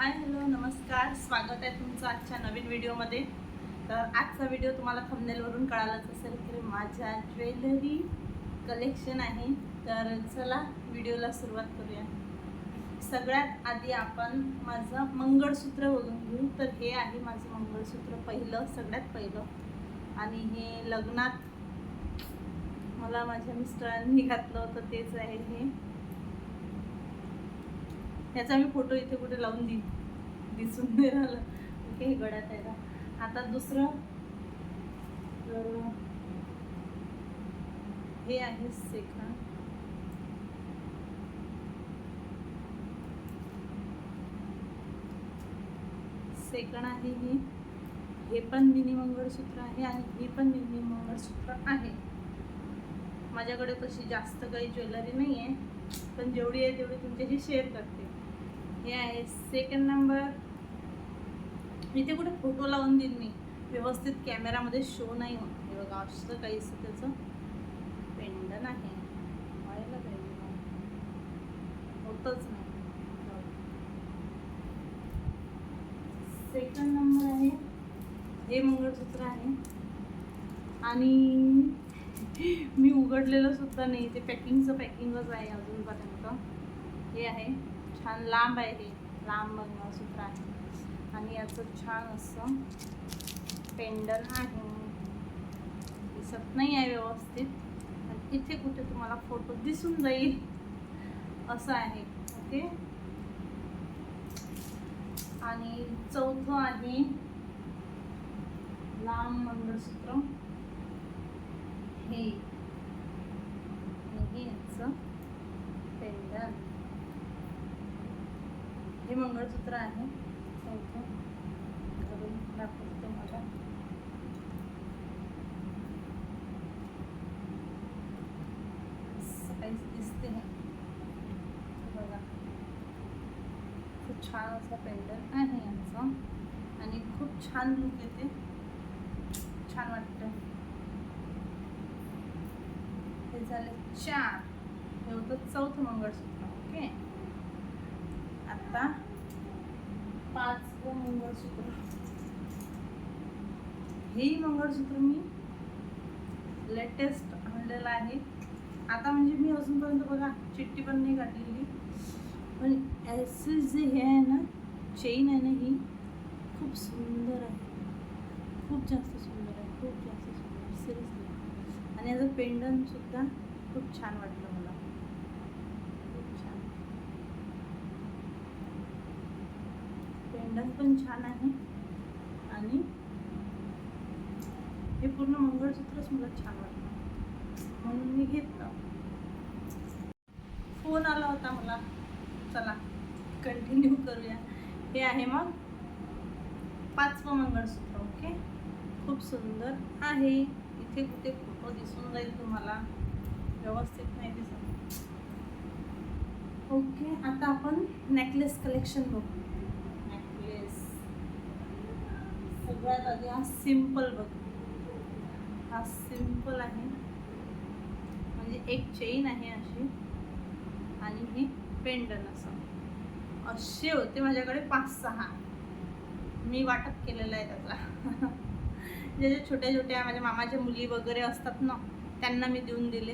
Hi hello नमस्कार. स्वागत आहे तुमचं आजच्या नवीन व्हिडिओमध्ये. तर आजचा व्हिडिओ तुम्हाला थंबनेलवरून कळालाच असेल की माझ्या ज्वेलरी कलेक्शन आहे. तर चला व्हिडिओला सुरुवात करूया. सगळ्यात आधी आपण माझं मंगळसूत्र बघून घेऊ. तर हे आहे माझं मंगळसूत्र पहिलं सगळ्यात पहिलं. आणि हे लग्नात मला माझ्या मिस्टरांनी घातलं होतं तेच आहे हे. त्याचा मी फोटो इथे कुठे लावून देईन. दिसून नाही राहिलं. ओके हे गळ्यात आहे का आता दुसरं तर हे आहे सेकंड सेकंड आहे हे. हे पण मिनी मंगळसूत्र आहे आणि हे पण मिनी मंगळसूत्र आहे. माझ्याकडे तशी जास्त काही ज्वेलरी नाही आहे पण जेवढी आहे तेवढी तुमच्याशी शेअर करते. हे आहे सेकंड नंबर इथे कुठे फोटो लावून देईन मी. व्यवस्थित कॅमेरामध्ये शो नाही होत. हे बघा असं काहीच त्याचं पेंडन आहे. व्हायला पाहिजे होतच नाही. सेकंड नंबर आहे. हे मंगळसूत्र आहे. आणि मी उघडलेलं सुद्धा नाही. ते पॅकिंगचं पॅकिंगच आहे अजूनपर्यंत. हे आहे. छान लांब आहे हे लांब मंगळसूत्र आहे. आणि याचं छान असं पेंडल आहे. दिसत नाही आहे व्यवस्थित पण इथे कुठे तुम्हाला फोटो दिसून जाईल. असं आहे ओके आणि चौथं आहे लांब मंगळसूत्र. हे आणि हे याचं पेंडन हे मंगळसूत्र आहे. चौथं करून दाखवते तुम्हाला. काहीच दिसते बघा. खूप छान असा पेंडर आहे यांचं. आणि खूप छान लुक येते. छान वाटतं. हे झाले चार. हे होतं चौथं मंगळसूत्र. ओके. आता पाचवं मंगळसूत्र. हेही मंगळसूत्र मी लेटेस्ट आणलेलं आहे. आता म्हणजे मी अजूनपर्यंत बघा चिठ्ठी पण नाही काढलेली पण ॲसे जे हे आहे ना चेन आहे ना ही खूप सुंदर आहे. खूप जास्त सुंदर आहे खूप जास्त सुंदर सिरियसली आणि याचं पेंडन सुद्धा खूप छान वाटतं मला खूप छान पेंडन पण छान आहे. आणि हे पूर्ण मंगळसूत्रच मला छान वाटलं. म्हणून मी घेतलं. फोन आला होता मला. चला कंटिन्यू करूया. हे आहे मग पाचवं मंगळसूत्र ओके? खूप सुंदर आहे. इथे कुठे फोटो दिसून जाईल तुम्हाला. व्यवस्थित नाही दिसत. ओके आता आपण नेकलेस कलेक्शन बघू नेकलेस सगळ्यात आधी हा सिंपल बघ. हा सिंपल आहे. म्हणजे एक चेन आहे अशी. आणि हे पेंडन असं. असे होते माझ्याकडे पाच सहा. मी वाटप केलेलं आहे त्याचा जे जे छोट्या छोट्या माझ्या मामाच्या मुली वगैरे असतात ना त्यांना मी देऊन दिले.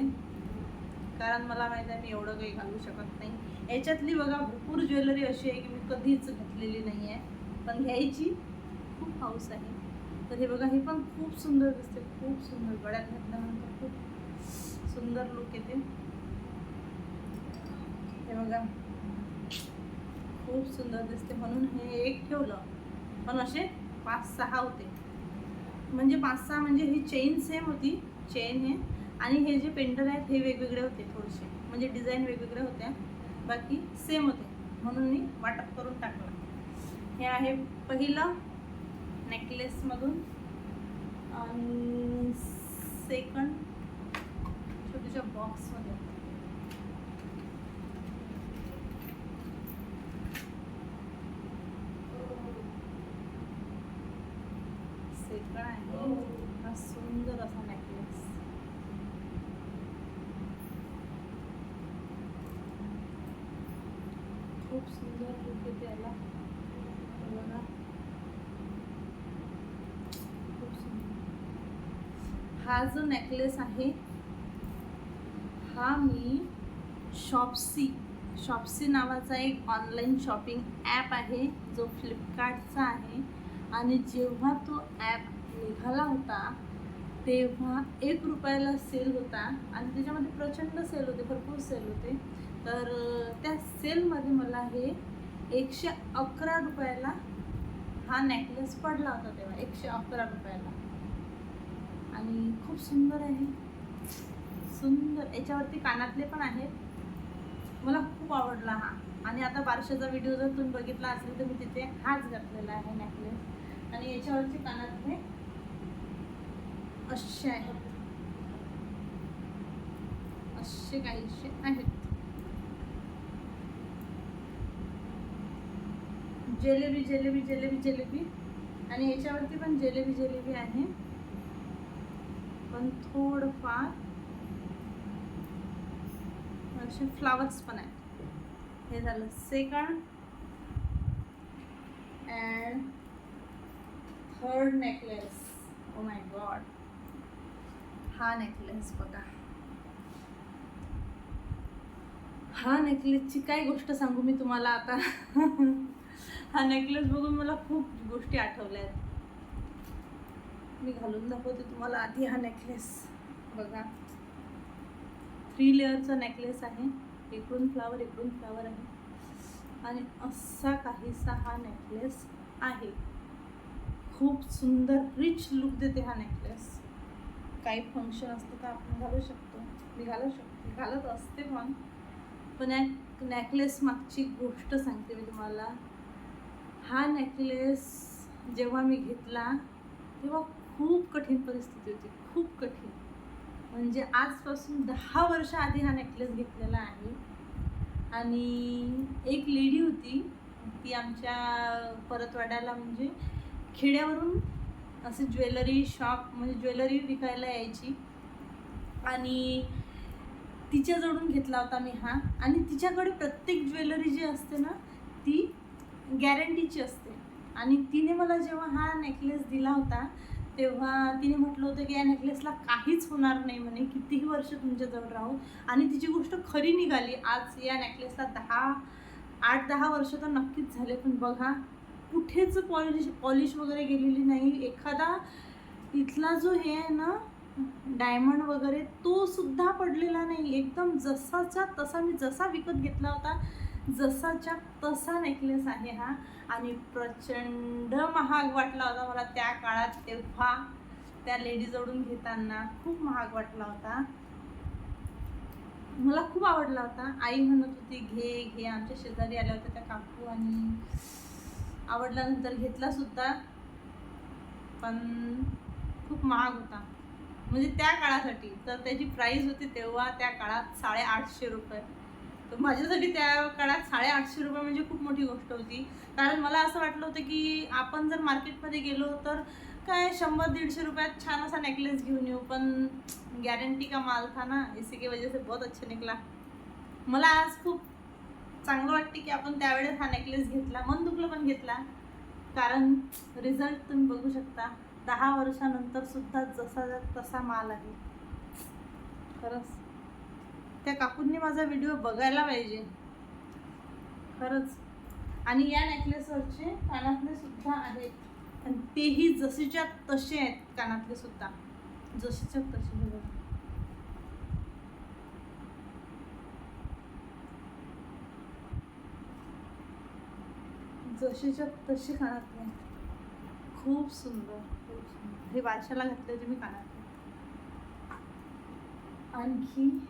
कारण मला माहीत आहे मी एवढं काही घालू शकत नाही. याच्यातली बघा भरपूर ज्वेलरी अशी आहे की मी कधीच घेतलेली नाही आहे पण घ्यायची पाऊस हाऊस आहे. तर हे बघा हे पण खूप सुंदर दिसते खूप सुंदर. गळ्यात घातल्यानंतर खूप सुंदर लुक येते. हे बघा. खूप सुंदर दिसते. म्हणून हे एक ठेवलं. पण असे पाच सहा होते. म्हणजे पाच सहा म्हणजे ही चेन सेम होती. चेन हे. आणि हे जे पेंडल आहेत हे वेगवेगळे होते थोडेसे. म्हणजे डिझाईन वेगवेगळ्या होत्या. बाकी सेम होते. म्हणून मी वाटप करून टाकलं. हे आहे पहिलं नेकलेसमधून आणि सेकंड छोट्याशा बॉक्समध्ये सेकंड आहे. हा सुंदर असा नेकलेस खूप सुंदर लुक येते याला. हा जो नेकलेस आहे हा मी शॉप्सी शॉप्सी नावाचा एक ऑनलाईन शॉपिंग ॲप आहे जो फ्लिपकार्टचा आहे. आणि जेव्हा तो ॲप निघाला होता तेव्हा एक रुपयाला सेल होता आणि त्याच्यामध्ये प्रचंड सेल होते भरपूर सेल होते. तर त्या सेलमध्ये मला हे एकशे अकरा रुपयाला हा नेकलेस पडला होता तेव्हा एकशे अकरा रुपयाला. आणि खूप सुंदर आहे. सुंदर. याच्यावरती कानातले पण आहेत. मला खूप आवडला हा. आणि आता बारशाचा व्हिडिओ जर तुम्ही बघितला असेल तर मी तिथे हाच घातलेला आहे नेकलेस आणि याच्यावरचे कानातले असे आहेत. असे काहीसे आहेत. जिलेबी जिलेबी जिलेबी जिलेबी. आणि याच्यावरती पण जलेबी जिलेबी आहे. पण थोडंफार असे फ्लावर्स पण आहेत. हे झालं second and third necklace oh my god हा नेकलेस बघा. हा नेकलेसची काय गोष्ट सांगू मी तुम्हाला आता? हा नेकलेस बघून मला खूप गोष्टी आठवल्या आहेत. मी घालून दाखवते तुम्हाला आधी हा नेकलेस बघा. थ्री लेअरचा नेकलेस आहे. इकडून फ्लावर इकडून फ्लावर आहे. आणि असा काहीसा हा नेकलेस आहे. खूप सुंदर रिच लुक देते हा नेकलेस काही फंक्शन असतं तर आपण घालू शकतो. मी घालू शकते. घालत असते पण. पण या नेकलेस मागची गोष्ट सांगते मी तुम्हाला. हा नेकलेस जेव्हा मी घेतला तेव्हा खूप कठीण परिस्थिती होती खूप कठीण. म्हणजे आजपासून दहा वर्ष आधी हा नेकलेस घेतलेला आहे. आणि एक लेडी होती ती आमच्या परतवाड्याला म्हणजे खेड्यावरून असे ज्वेलरी शॉप म्हणजे ज्वेलरी विकायला यायची. आणि तिच्याजवळून घेतला होता मी हा. आणि तिच्याकडे प्रत्येक ज्वेलरी जी असते ना ती गॅरंटीची असते. आणि तिने मला जेव्हा हा नेकलेस दिला होता तेव्हा तिने म्हटलं होतं की या नेकलेसला काहीच होणार नाही म्हणे. कितीही वर्ष तुमच्याजवळ राहू. आणि तिची गोष्ट खरी निघाली. आज या नेकलेसला दहा आठ दहा वर्ष तर नक्कीच झाले. पण बघा कुठेच पॉलिश पॉलिश वगैरे गेलेली नाही. एखादा इथला जो हे आहे ना डायमंड वगैरे तो सुद्धा पडलेला नाही. एकदम जसाचा तसा मी जसा विकत घेतला होता जसाच्या तसा नेकलेस आहे हा. आणि प्रचंड महाग वाटला होता मला त्या काळात तेव्हा. त्या लेडीजकडून घेताना खूप महाग वाटला होता. मला खूप आवडला होता. आई म्हणत होती घे घे. आमच्या शेजारी आल्या होत्या त्या काकू आणि आवडल्यानंतर घेतला सुद्धा. पण खूप महाग होता. म्हणजे त्या काळासाठी. तर त्याची प्राईस होती तेव्हा त्या काळात साडेआठशे रुपये. तर माझ्यासाठी त्या काळात साडेआठशे रुपये म्हणजे खूप मोठी गोष्ट होती. कारण मला असं वाटलं होतं की आपण जर मार्केटमध्ये गेलो तर काय शंभर दीडशे रुपयात छान असा नेकलेस घेऊन येऊ पण गॅरंटी का माल था ना? इसी की वजह से बहुत अच्छा निकला. मला आज खूप चांगलं वाटते की आपण त्यावेळेस हा नेकलेस घेतला. मन दुखलं पण घेतला. कारण रिझल्ट तुम्ही बघू शकता. दहा वर्षानंतर सुद्धा जसा तसा माल आहे. खरंच. त्या काकूंनी माझा व्हिडिओ बघायला पाहिजे. खरंच. आणि या नेकलेसवरचे कानातले सुद्धा आहेत. आणि तेही जसेच्या तसे आहेत कानातले सुद्धा. जसेच्या तसे बघा. जसेच्या तसे कानातले. खूप सुंदर खूप सुंदर. हे वाशाला घातले होते मी कानातले. आणखी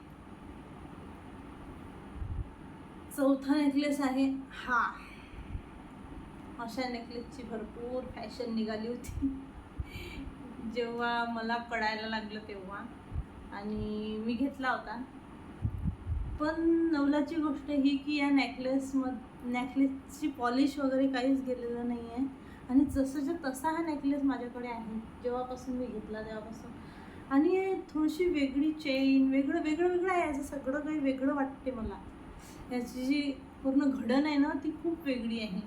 चौथा नेकलेस आहे. हा. अशा नेकलेसची भरपूर फॅशन निघाली होती. जेव्हा मला कळायला लागलं तेव्हा. आणि मी घेतला होता. पण नवलाची गोष्ट ही की या नेकलेस मध नेकलेसची पॉलिश वगैरे काहीच गेलेलं नाही आहे आणि जसंच्या तसा हा नेकलेस माझ्याकडे आहे. जेव्हापासून मी घेतला तेव्हापासून. आणि थोडीशी वेगळी चेन वेगळं वेगळं वेगळं आहे. याचं सगळं काही वेगळं वाटते मला. याची जी पूर्ण घडण आहे ना ती खूप वेगळी आहे.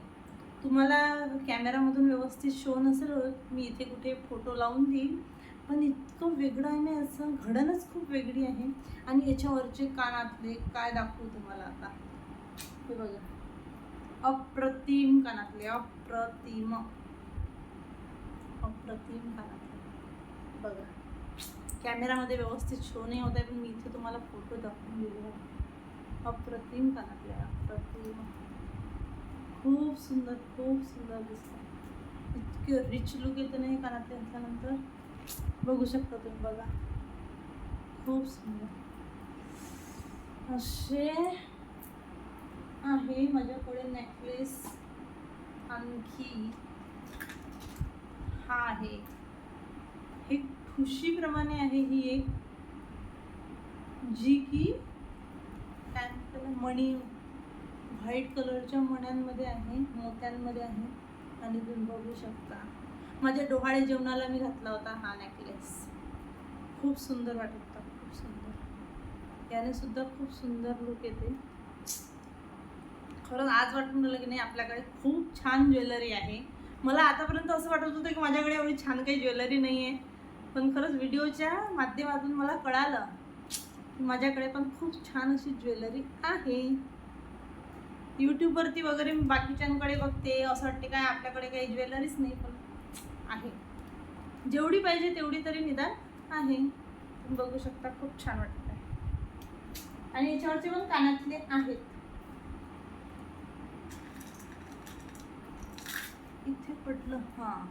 तुम्हाला कॅमेरामधून व्यवस्थित शो नसेल मी इथे कुठे फोटो लावून देईन. पण इतकं वेगळं आहे ना असं घडणच खूप वेगळी आहे. आणि याच्यावरचे कानातले काय दाखवू तुम्हाला आता? हे बघा. अप्रतिम कानातले अप्रतिम. अप्रतिम कानातले. बघा. कॅमेरामध्ये व्यवस्थित शो नाही होत आहे पण मी इथे तुम्हाला फोटो दाखवून दिले. आहे अप्रतिम कानातले अप्रतिम खूप सुंदर खूप सुंदर दिसतं. इतके रिच लुक येतं नाही कानातले घातल्यानंतर बघू शकता तुम्ही बघा. खूप सुंदर. असे आहे माझ्याकडे नेकलेस आणखी हा आहे. हे ठुशीप्रमाणे आहे ही एक. जी की त्याला मणी व्हाईट कलरच्या मण्यांमध्ये आहे मोत्यांमध्ये आहे आणि तुम्ही बघू शकता. माझ्या डोहाळे जेवणाला मी घातला होता हा नेकलेस खूप सुंदर वाटत होता खूप सुंदर. याने सुद्धा खूप सुंदर लुक येते. खरंच आज वाटून राहिलं की नाही आपल्याकडे खूप छान ज्वेलरी आहे. मला आतापर्यंत असं वाटत होतं की माझ्याकडे एवढी छान काही ज्वेलरी नाही आहे पण खरंच व्हिडिओच्या माध्यमातून मला कळालं माझ्याकडे पण खूप छान अशी ज्वेलरी आहे. यूट्यूबवरती वगैरे मी बाकीच्यांकडे बघते. असं वाटते काय आपल्याकडे काही ज्वेलरीच नाही पण आहे. जेवढी पाहिजे तेवढी तरी निदान आहे. तुम्ही बघू शकता खूप छान वाटत आहे. आणि याच्यावरचे पण कानातले आहेत. इथे पडलं हां.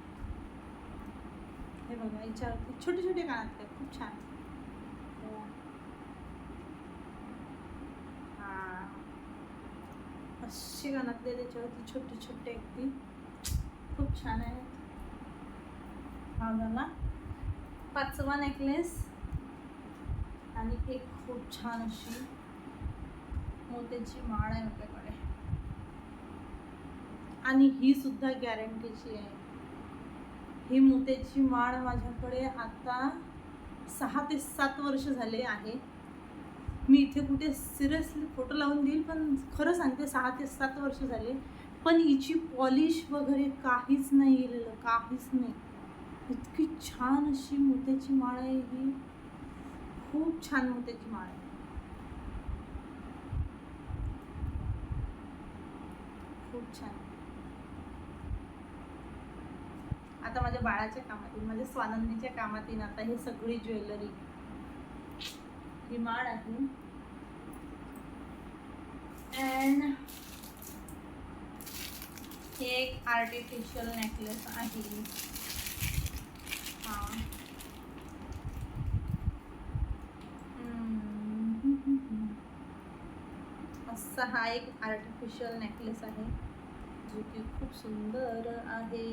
हे बघा याच्यावरती छोटे छोटे कानातले खूप छान हो. हा असे कानातले त्याच्यावरती छोटे छोटे अगदी. खूप छान आहे. हा झाला. पाचवा नेकलेस आणि एक खूप छान अशी मोत्याची माळ आहे आपल्याकडे. आणि ही सुद्धा गॅरंटीची आहे. ही मोत्याची माळ माझ्याकडे आता सहा ते सात वर्ष झाले आहे. मी इथे कुठे सिरियसली फोटो लावून देईल पण खरं सांगते सहा ते सात वर्ष झाले. पण हिची पॉलिश वगैरे काहीच नाही गेलेलं काहीच नाही. इतकी छान अशी मोत्याची माळ आहे ही. खूप छान मोत्याची माळ आहे. खूप छान. आता माझ्या बाळाच्या कामात येईल माझ्या स्वानंदीच्या कामात येईल आता हे सगळी ज्वेलरी. डिमांड आहे. अँड हे एक आर्टिफिशियल नेकलेस आहे. हा. असा हा एक आर्टिफिशियल नेकलेस आहे जो की खूप सुंदर आहे.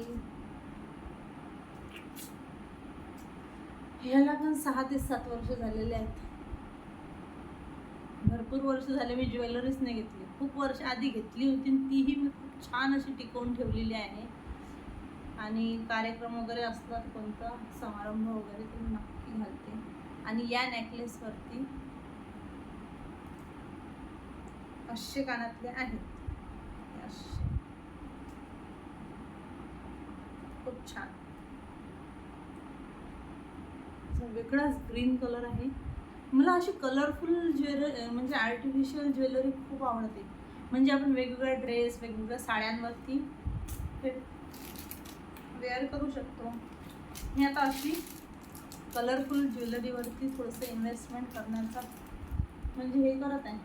ह्याला पण सहा ते सात वर्ष झालेले आहेत. भरपूर वर्ष झाले मी ज्वेलरीच नाही घेतली. खूप वर्ष आधी घेतली होती आणि तीही मी खूप छान अशी टिकवून ठेवलेली आहे. आणि कार्यक्रम वगैरे असतात कोणता समारंभ वगैरे तर मी नक्की घालते. आणि या नेकलेसवरती असे कानातले आहेत. असे खूप छान. वेगळाच ग्रीन कलर आहे. मला अशी कलरफुल ज्वेलरी म्हणजे आर्टिफिशियल ज्वेलरी खूप आवडते. म्हणजे आपण वेगवेगळ्या ड्रेस वेगवेगळ्या साड्यांवरती वेअर करू शकतो. मी आता अशी कलरफुल ज्वेलरीवरती थोडंसं इन्व्हेस्टमेंट करण्याचा म्हणजे हे करत आहे.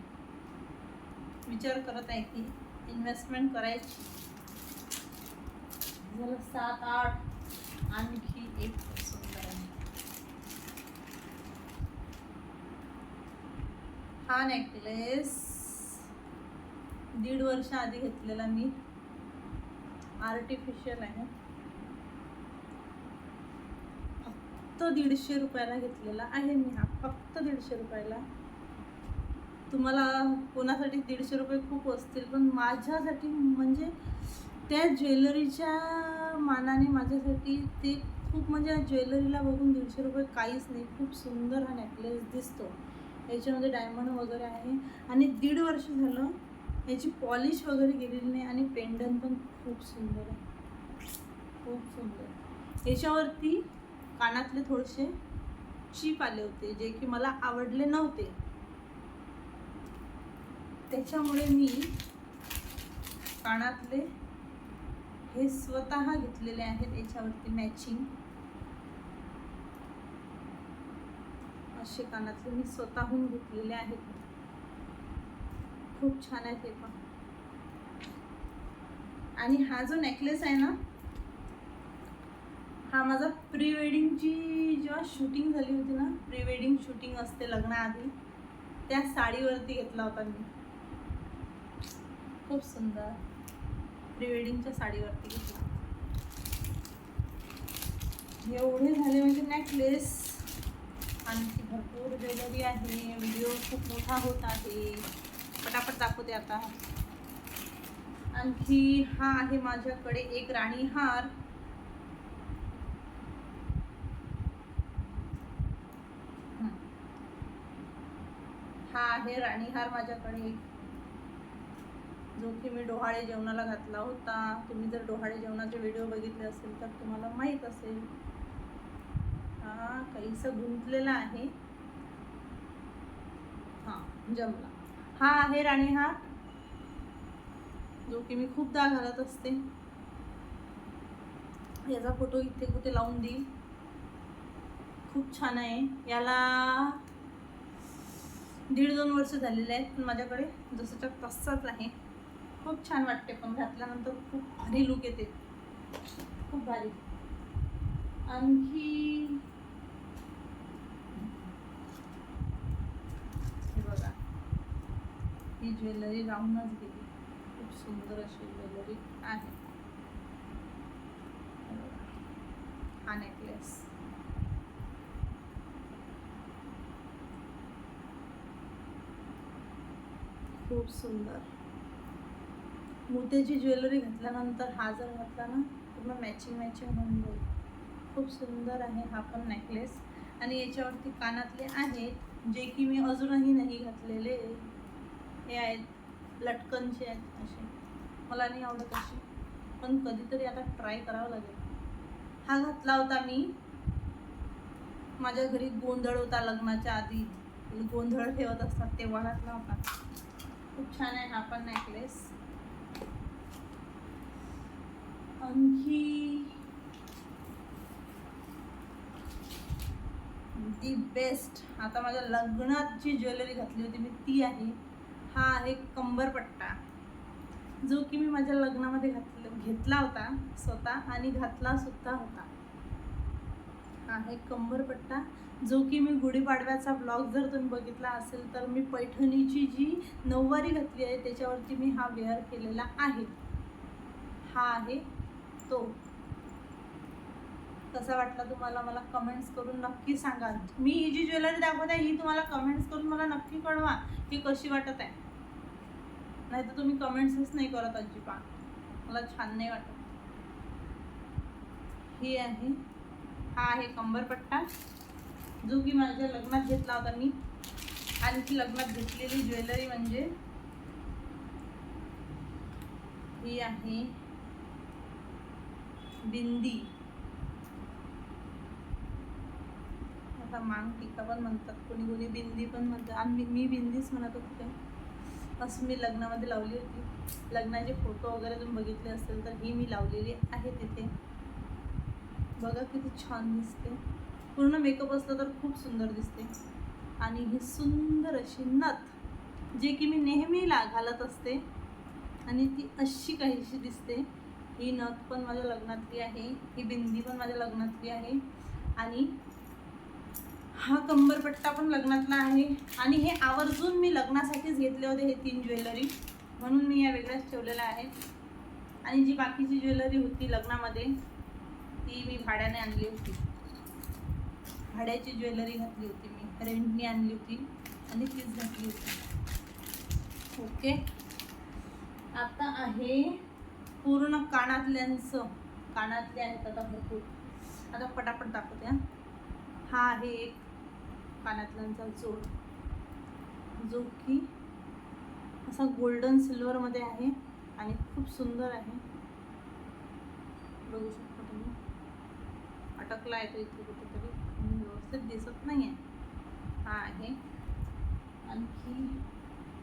विचार करत आहे की इन्व्हेस्टमेंट करायची. झालं सात आठ आणखी एक सुंदर आहे हा नेकलेस दीड वर्ष आधी घेतलेला मी. आर्टिफिशियल आहे. फक्त दीडशे रुपयाला घेतलेला आहे मी हा. फक्त दीडशे रुपयाला. तुम्हाला कोणासाठी दीडशे रुपये खूप असतील पण माझ्यासाठी म्हणजे त्या ज्वेलरीच्या मानाने माझ्यासाठी ते खूप म्हणजे ज्वेलरीला बघून दीडशे रुपये काहीच नाही. खूप सुंदर हा नेकलेस दिसतो. याच्यामध्ये डायमंड वगैरे आहे. आणि दीड वर्ष झालं याची पॉलिश वगैरे गेलेली नाही आणि पेंडन पण खूप सुंदर आहे. खूप सुंदर. याच्यावरती कानातले थोडेसे चीप आले होते जे की मला आवडले नव्हते. त्याच्यामुळे मी कानातले हे स्वतः घेतलेले आहेत. याच्यावरती मॅचिंग असे कानातले मी स्वतःहून घेतलेले आहेत. खूप छान आहेत हे पण. आणि हा जो नेकलेस आहे ना हा माझा प्री वेडिंगची जेव्हा शूटिंग झाली होती ना प्री वेडिंग शूटिंग असते लग्नाआधी त्या साडीवरती घेतला होता मी. खूप सुंदर. प्री वेडिंगच्या साडीवरती घेतला. एवढे झाले म्हणजे नेकलेस आणखी भरपूर ज्वेलरी आहे व्हिडिओ खूप मोठा होत आहे. पटापट दाखवते आता. आणखी हा आहे माझ्याकडे एक राणी हार. हा आहे राणीहार माझ्याकडे. जो की मी डोहाळे जेवणाला घातला होता. तुम्ही जर डोहाळे जेवणाचे व्हिडिओ बघितले असेल तर तुम्हाला माहीत असेल. हा काहीसा गुंतलेला आहे. हा जमला. हा आहे राणीहार जो की मी खूपदा घालत असते. याचा फोटो इथे कुठे लावून देईल. खूप छान आहे. याला दीड दोन वर्ष झालेले आहेत पण माझ्याकडे जसंच्या तसाच आहे. खूप छान वाटते पण घातल्यानंतर खूप भारी लुक येते. खूप भारी. आणखी हे बघा ही ज्वेलरी राहूनच गेली. खूप सुंदर अशी ज्वेलरी आहे. हा नेकलेस खूप सुंदर. मोत्याची ज्वेलरी घातल्यानंतर हा जर घातला ना पूर्ण मॅचिंग मॅचिंग होऊन जाईल. खूप सुंदर आहे हा पण नेकलेस आणि याच्यावरती कानातले आहेत जे की मी अजूनही नाही घातलेले. हे आहेत लटकनचे आहेत असे. मला नाही आवडत असे. पण कधीतरी आता ट्राय करावं लागेल. हा घातला होता मी. माझ्या घरी गोंधळ होता लग्नाच्या आधी. गोंधळ ठेवत असतात तेव्हा घातला होता. खूप छान आहे हा पण नेकलेस आणखी दी बेस्ट आता माझ्या लग्नात जी ज्वेलरी घातली होती मी ती आहे. हा आहे कंबरपट्टा जो की मी माझ्या लग्नामध्ये घातला घेतला होता स्वतः आणि घातला सुद्धा होता. हा आहे कंबरपट्टा जो की मी गुढीपाडव्याचा ब्लॉग जर तुम्ही बघितला असेल तर मी पैठणीची जी नऊवारी घातली आहे त्याच्यावरती मी हा वेअर केलेला आहे. हा आहे तो. कसा वाटला तुम्हाला मला कमेंट्स करून नक्की सांगा. मी ही जी ज्वेलरी दाखवत आहे ही तुम्हाला कमेंट्स करून मला नक्की कळवा की कशी वाटत आहे. नाही तर तुम्ही कमेंट्सच नाही करत अजिबात. मला छान नाही वाटत. ही आहे. हा आहे कंबरपट्टा जो की माझ्या लग्नात घेतला होता मी. आणखी लग्नात घेतलेली ज्वेलरी म्हणजे ही आहे. बिंदी. आता मांग टिका पण म्हणतात. कोणी कोणी बिंदी पण म्हणतात. आणि मी बिंदीच म्हणत होते. असं मी लग्नामध्ये लावली होती. लग्नाचे फोटो वगैरे तुम्ही बघितले असेल तर ही मी लावलेली आहे तिथे. बघा किती छान दिसते. पूर्ण मेकअप असलं तर खूप सुंदर दिसते. आणि ही सुंदर अशी नथ जे की मी नेहमी ला घालत असते. आणि ती अशी काहीशी दिसते. ही नथ पण माझ्या लग्नातली आहे. ही बिंदी पण माझ्या लग्नातली आहे. आणि हा कंबरपट्टा पण लग्नातला आहे. आणि हे आवर्जून मी लग्नासाठीच घेतले होते हे तीन ज्वेलरी. म्हणून मी या वेगळ्याच ठेवलेल्या आहेत आणि जी बाकीची ज्वेलरी होती लग्नामध्ये ती मी भाड्याने आणली होती. भाड्याची ज्वेलरी घातली होती मी. रेंटनी आणली होती आणि तीच घातली होती. ओके. आता आहे पूर्ण कानातल्यांचं. कानातले आहेत आता भरपूर. आता पटापट दाखवते हा. हा आहे एक. कानातल्यांचा जोड जो की असा गोल्डन सिल्वरमध्ये आहे आणि खूप सुंदर आहे. बघू शकता तुम्ही. अटकला आहे तो इथे कुठेतरी. व्यवस्थित दिसत नाही आहे हा आहे. आणखी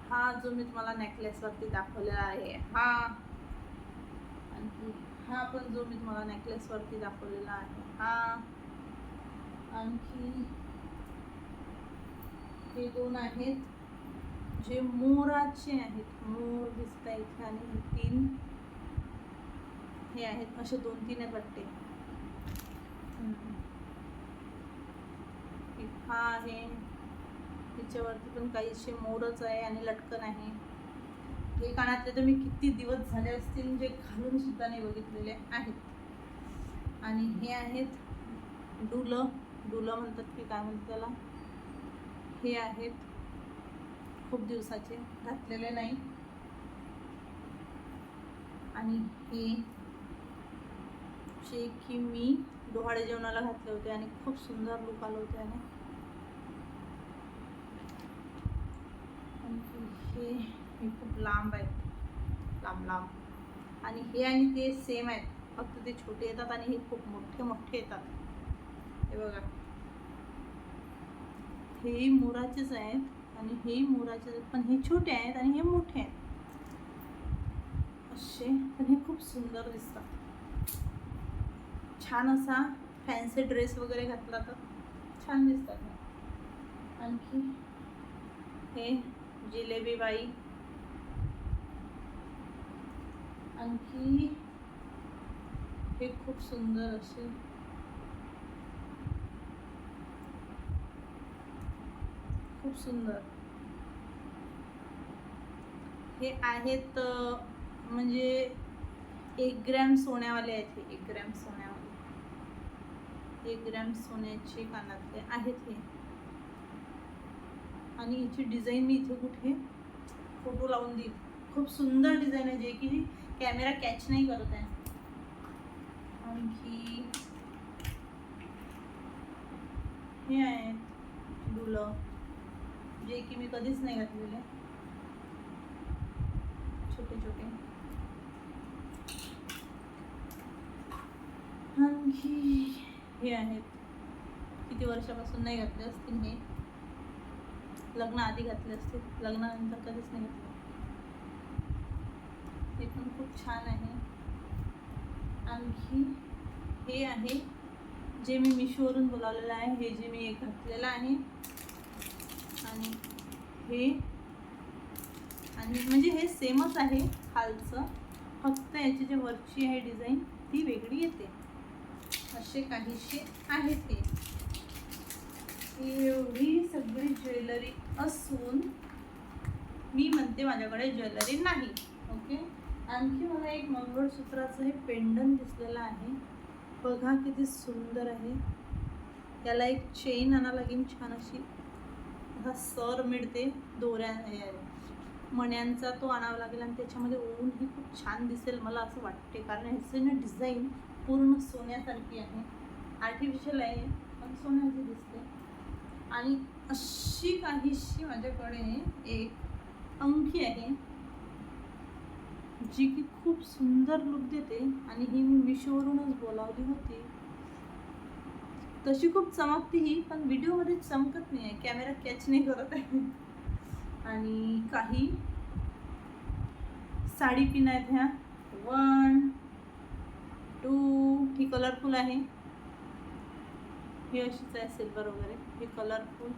हा जो मी तुम्हाला नेकलेसवरती दाखवलेला आहे हा. आणखी हा पण जो मी तुम्हाला नेकलेसवरती दाखवलेला आहे हा. आणखी हे दोन आहेत जे मोराचे आहेत. मोर दिसत इथे आणि हे तीन हे आहेत. असे दोन तीन आहेत वाटते हा आहे. त्याच्यावरती पण काहीसे मोरच आहे आणि लटकन आहे. हे कानातले तर मी किती दिवस झाले असतील जे घालून सुद्धा नाही बघितलेले आहेत. आणि हे आहेत डुलं. डुलं म्हणतात की काय म्हणतात त्याला? हे आहेत. खूप दिवसाचे घातलेले नाही. आणि हे जे की मी डोहाळे जेवणाला घातले होते आणि खूप सुंदर लुक आलं होते आणि हे हे खूप लांब आहेत. लांब लांब. आणि हे आणि ते सेम आहेत. फक्त ते छोटे येतात आणि हे खूप मोठे मोठे येतात. हे बघा. हे मोराचेच आहेत आणि हे मोराचे आहेत. पण हे छोटे आहेत आणि हे मोठे आहेत. असे पण हे खूप सुंदर दिसतात. छान असा फॅन्सी ड्रेस वगैरे घातला तर छान दिसतात. आणखी हे जिलेबी बाई आणखी हे खूप सुंदर असे खूप सुंदर. हे आहेत म्हणजे एक ग्रॅम सोन्यावाले आहेत हे एक ग्रॅम सोन्यावाले. एक ग्रॅम सोन्याचे कानातले आहेत हे. आणि याची डिझाईन मी इथे कुठे फोटो लावून देईल खूप सुंदर डिझाईन आहे जे की कॅमेरा कॅच नाही करत आहे. आणखी हे आहेत डुलं जे की मी कधीच नाही घातलेले. छोटे छोटे. आणखी हे आहेत. किती वर्षापासून नाही घातले असतील हे. लग्न आधी घातले असतील. लग्नानंतर कधीच नाही घातले. हे पण खूप छान आहे. आणखी हे आहे. जे मी मिशोवरून बोलावलेलं आहे हे जे मी घातलेलं आहे. आणि हे. आणि म्हणजे हे सेमच आहे खालचं फक्त याची जे वरची आहे डिझाईन ती वेगळी येते. असे काहीसे आहेत ते. एवढी सगळी ज्वेलरी असून मी म्हणते माझ्याकडे ज्वेलरी नाही ओके? आणखी मला एक मंगळसूत्राचं हे पेंडन दिसलेलं आहे. बघा किती सुंदर आहे. त्याला एक चेन आणा लागेल छान अशी. हा सर मिळते दोऱ्या मण्यांचा तो आणावा लागेल आणि त्याच्यामध्ये ओळून ही खूप छान दिसेल मला असं वाटते. कारण ह्याची ना डिझाईन पूर्ण सोन्यासारखी आहे. आर्टिफिशियल आहे पण सोन्याची दिसते. आणि अशी काहीशी माझ्याकडे एक अंगठी आहे जी की खूप सुंदर लुक देते. आणि ही मी मिशोवरूनच बोलावली होती. तशी खूप चमकते ही पण व्हिडिओमध्ये चमकत नाही आहे कॅमेरा कॅच नाही करत आहे. आणि काही साडी पिन आहेत ह्या. वन टू ही कलरफुल आहे. ही अशीच आहे सिल्वर वगैरे. ही कलरफुल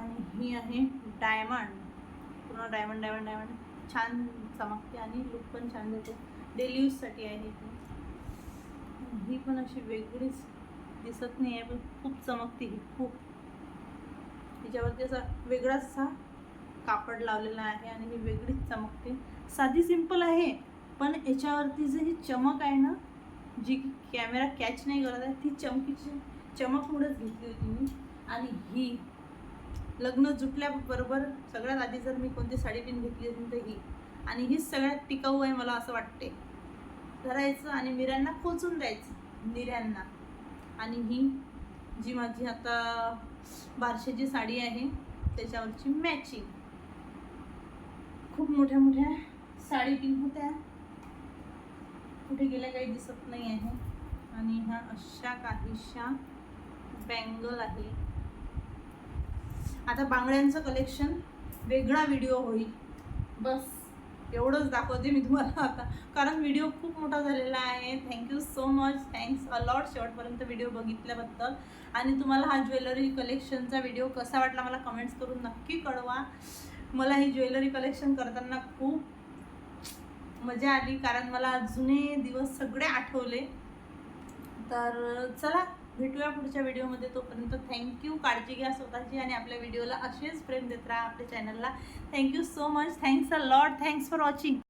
आणि ही आहे डायमंड पूर्ण डायमंड डायमंड डायमंड छान चमकते आणि लुक पण छान देते. डेली यूजसाठी आहे ही पण अशी वेगळीच दिसत नाही आहे पण खूप चमकते ही खूप. तिच्यावरती असा वेगळाच असा कापड लावलेला आहे आणि ही वेगळीच चमकते. साधी सिंपल आहे पण याच्यावरती जे ही चमक आहे ना जी कॅमेरा कॅच नाही करत आहे ती चमकीची चमकमुळेच घेतली होती मी. आणि ही लग्न जुटल्याबरोबर सगळ्यात आधी जर मी कोणती साडी पिन घेतली असेल तर ही. आणि हीच सगळ्यात टिकाऊ आहे मला असं वाटते. धरायचं आणि मिऱ्यांना खोचून द्यायचं. निर्यांना आणि ही जी माझी आता बारशेची साडी आहे त्याच्यावरची मॅचिंग खूप मोठ्या मोठ्या साडी पिन होत्या. कुठे गेल्या काही दिसत नाही आहे. आणि ह्या अशा काहीशा बँगल आहे. आता बांगड्यांचं कलेक्शन वेगळा व्हिडिओ होईल. बस. एवढंच दाखवते मी तुम्हाला आता. कारण व्हिडिओ खूप मोठा झालेला आहे. Thank you so much thanks a lot शेवटपर्यंत व्हिडिओ बघितल्याबद्दल. आणि तुम्हाला हा ज्वेलरी कलेक्शनचा व्हिडिओ कसा वाटला मला कमेंट्स करून नक्की कळवा. मला ही ज्वेलरी कलेक्शन करताना खूप मजा आली कारण मला जुने दिवस सगळे आठवले. तर चला भेटूया पुढच्या व्हिडिओमध्ये. तोपर्यंत थँक्यू काळजी घ्या स्वतःची आणि आपल्या व्हिडिओला असेच प्रेम देत राहा आपल्या चॅनलला thank you so much thanks a lot thanks for watching